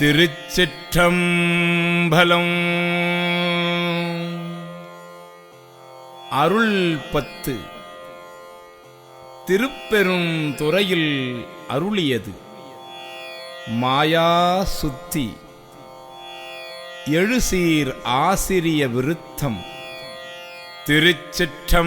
திருச்சிற்றம்பலம். அருள் பத்து. திருப்பெரும் துறையில் அருளியது. மாயா சுத்தி. எழுசீர் ஆசிரிய விருத்தம். திருச்சிற்றம்பலம்.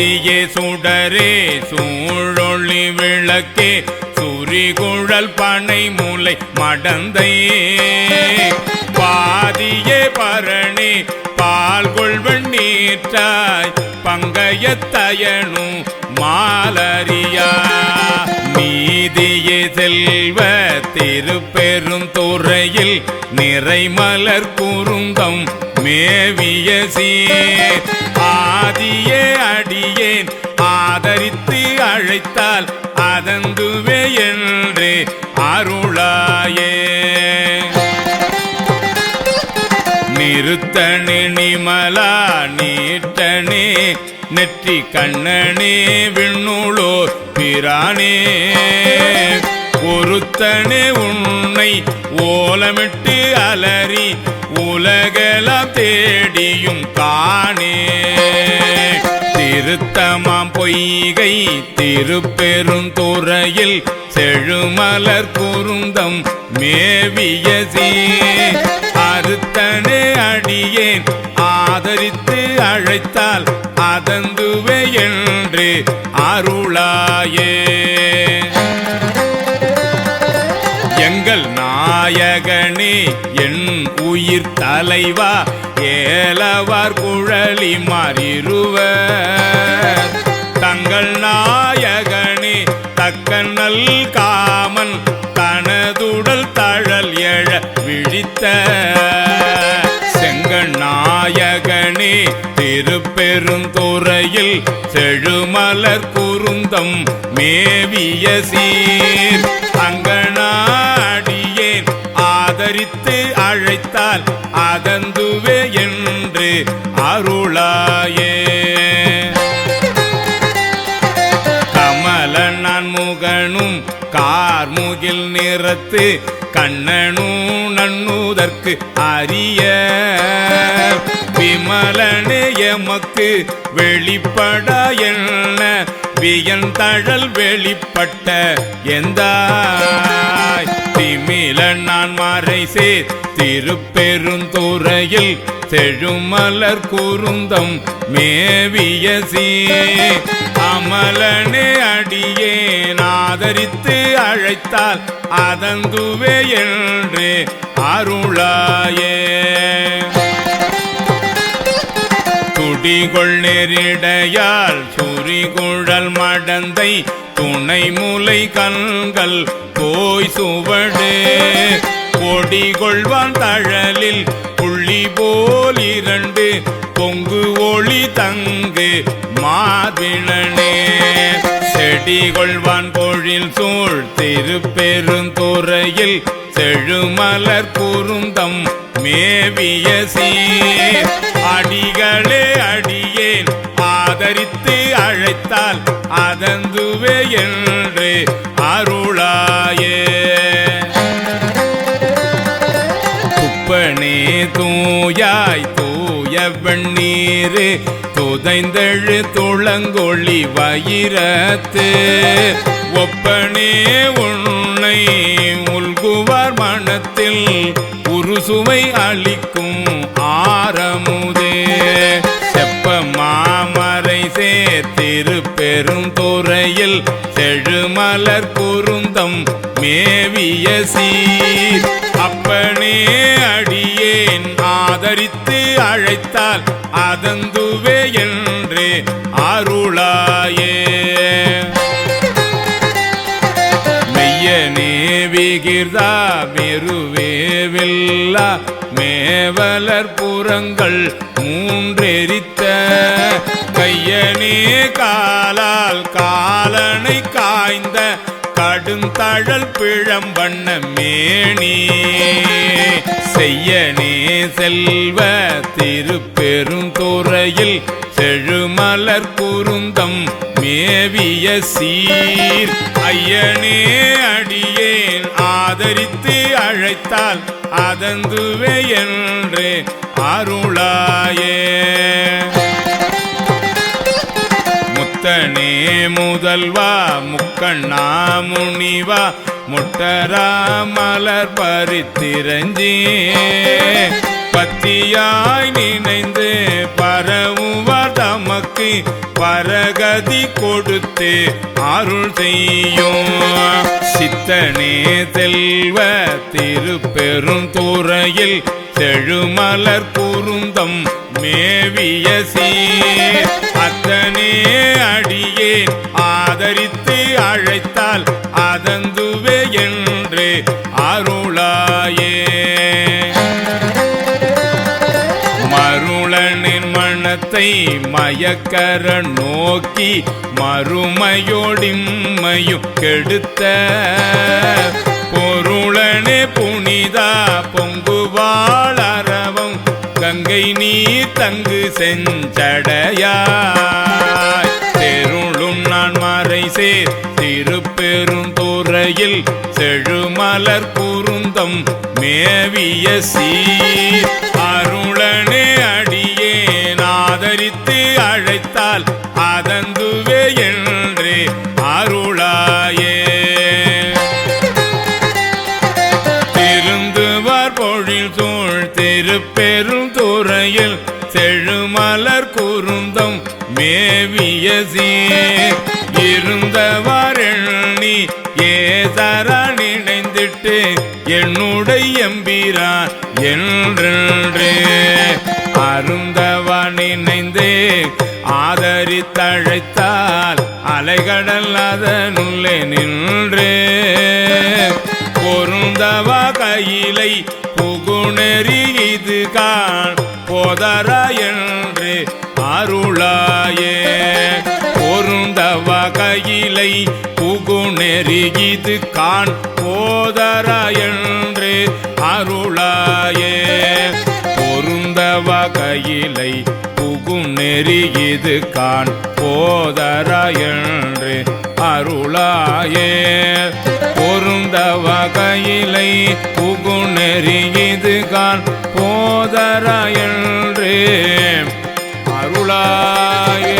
சோதியே சுடரே சூழொளி விளக்கே சுரிகுழல் பனை மூலை மடந்தையே. பாதியே பரணி பால் கொள்வன் நீற்றாய் பங்கயத்தயனும் மாலரியா. நீதியே செல்வ திருப்பெருந்துறையில் நிறைமலர் குறுந்தம் மேவிய சீர். ஆதியே அடியேன் ஆதரித்து அழைத்தால் அதந்துவே என்று அருளாயே. நிறுத்தணி நிமலா நீட்டனே நெற்றி கண்ணனே விண்ணுளோ பிரானே. ஒருத்தனே உன்னை ஓலமிட்டு அலறி உலகெல்லாம் தேடியும் காணே. திருத்தமாம் பொய்கை திருப்பெருந்துறையில் செழுமலர் குருந்தம் மேவிய சீர் அறுத்தனே அடியேன் ஆதரித்து அழைத்தால் அதந்துவே என்று அருளாயே. நாயகனே என் உயிர் தலைவா ஏலவார் குழலி மாறிருவர். தங்கள் நாயகனே தக்கநல் காமன் தனதுடல் தழல் எழ விழித்த. செங்கண் நாயகனே திருப்பெருந்துறையில் செழுமலர் குருந்தம் மேவிய சீர். ஆதரித்து அழைத்தால் அகந்துவே என்று அருளாயே. கமல நான் முகனும் கார்முகில் நிறத்து கண்ணனும் நன்னுதற்கு அரிய. விமலனே எமக்கு வெளிப்பட என்ன? வியன் தழல் வெளிப்பட்ட எந்த திமில மறை சேர் திருப்பெருந்துறையில் செழுமலர் குருந்தம் மேவிய சீர். அமலனே அடியே நாதரித்து அழைத்தால் அதந்துவே என்று அருளாயே. துடிகொள் நெரிடையால் சுரிகுழல் மடந்தை துணை முலை கண்கள் போய் சுவடு. ஓடி கொள்வான் தழலில் புள்ளி போல் இரண்டு பொங்கு ஒளி தங்கு மாதிழனே செடி கொள்வான் பொழில் சூழ் திருப்பெருந்துறையில் செழுமலர் கூறுந்தம் மேவிய சீர். அடிகளே அடியேன் ஆதரித்து அழைத்தால் அதந்துவே என்று நேரு துதைந்தழு துளங்கொழி வயிரத்து ஒப்பனே உன்னை உள்குவார் மனத்தில் உருசுவை அளிக்கும் ஆரமுதே. செப்ப மாமரை சேர்த்திருப்பெரும் துறையில் செழுமலர் குருந்தம் மேவிய சீர். அப்பனே அடி ஆதரித்து அழைத்தால் அதந்துவே என்றே அருளாயே. மெய்யனே விகிர்தா மெருவேவில்லா மேவலர் புறங்கள் மூன்றெரித்த. கையனே காலால் காலனை காய்ந்த ஆடும் தழல் பிழம் வண்ண மேணி செய்யனே செல்வ திருப்பெருந்துறையில் செழுமலர் குருந்தம் மேவிய சீர். ஐயனே அடியேன் ஆதரித்து அழைத்தால் அதந்துவே என்று அருளாயே. முத்தனே முதல்வா முக்கண்ணா முனிவா முட்டரா மலர் பறித்திரஞ்சி. பத்தியாய் நினைந்து பரவுவா தமக்கு பரகதி கொடுத்து அருள் செய்யும். சித்தனே செல்வ திருப்பெரும் துறையில் செழுமலர் குருந்தம் மேவிய சீர் அத்தனே அடியேன். ஆதரித்து அழைத்தால் அதந்துவே என்று அருளாயே. மருளனின் மனத்தை மயக்கர நோக்கி மறுமையோடிம்மையும் கெடுத்த பொருளனே புனிதா பொங்குவாளரவம் கங்கை நீர் தங்கு செஞ்சடையாய். தெருளும் நான் மறை சேர் திருப்பெரும் துறையில் செழுமலர் குருந்தம் மேவிய சீர். அருளனே அடியே நாதரித்து மேவிய சீர் இருந்தவார் எண்ணி ஏதரா நினைந்திட்டு என்னுடைய எம்பிரான் என்றே அருந்தவா நினைந்தே ஆதரித்தழைத்தால் அலைகடல் அதனுள்ளே நின்று. பொருந்தவா கையிலை புகுணெறி இது கான் போதராய கையிலை புகுணெறி இது காண் போதர என்று அருளாயே. பொருந்த வகையிலை புகும் நெறி இது காண் போதர என்று அருளாயே. பொருந்தவ கையிலை புகுநெறி இது காண் போதர என்று அருளாயே.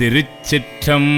திருச்சிற்றம்பலம்.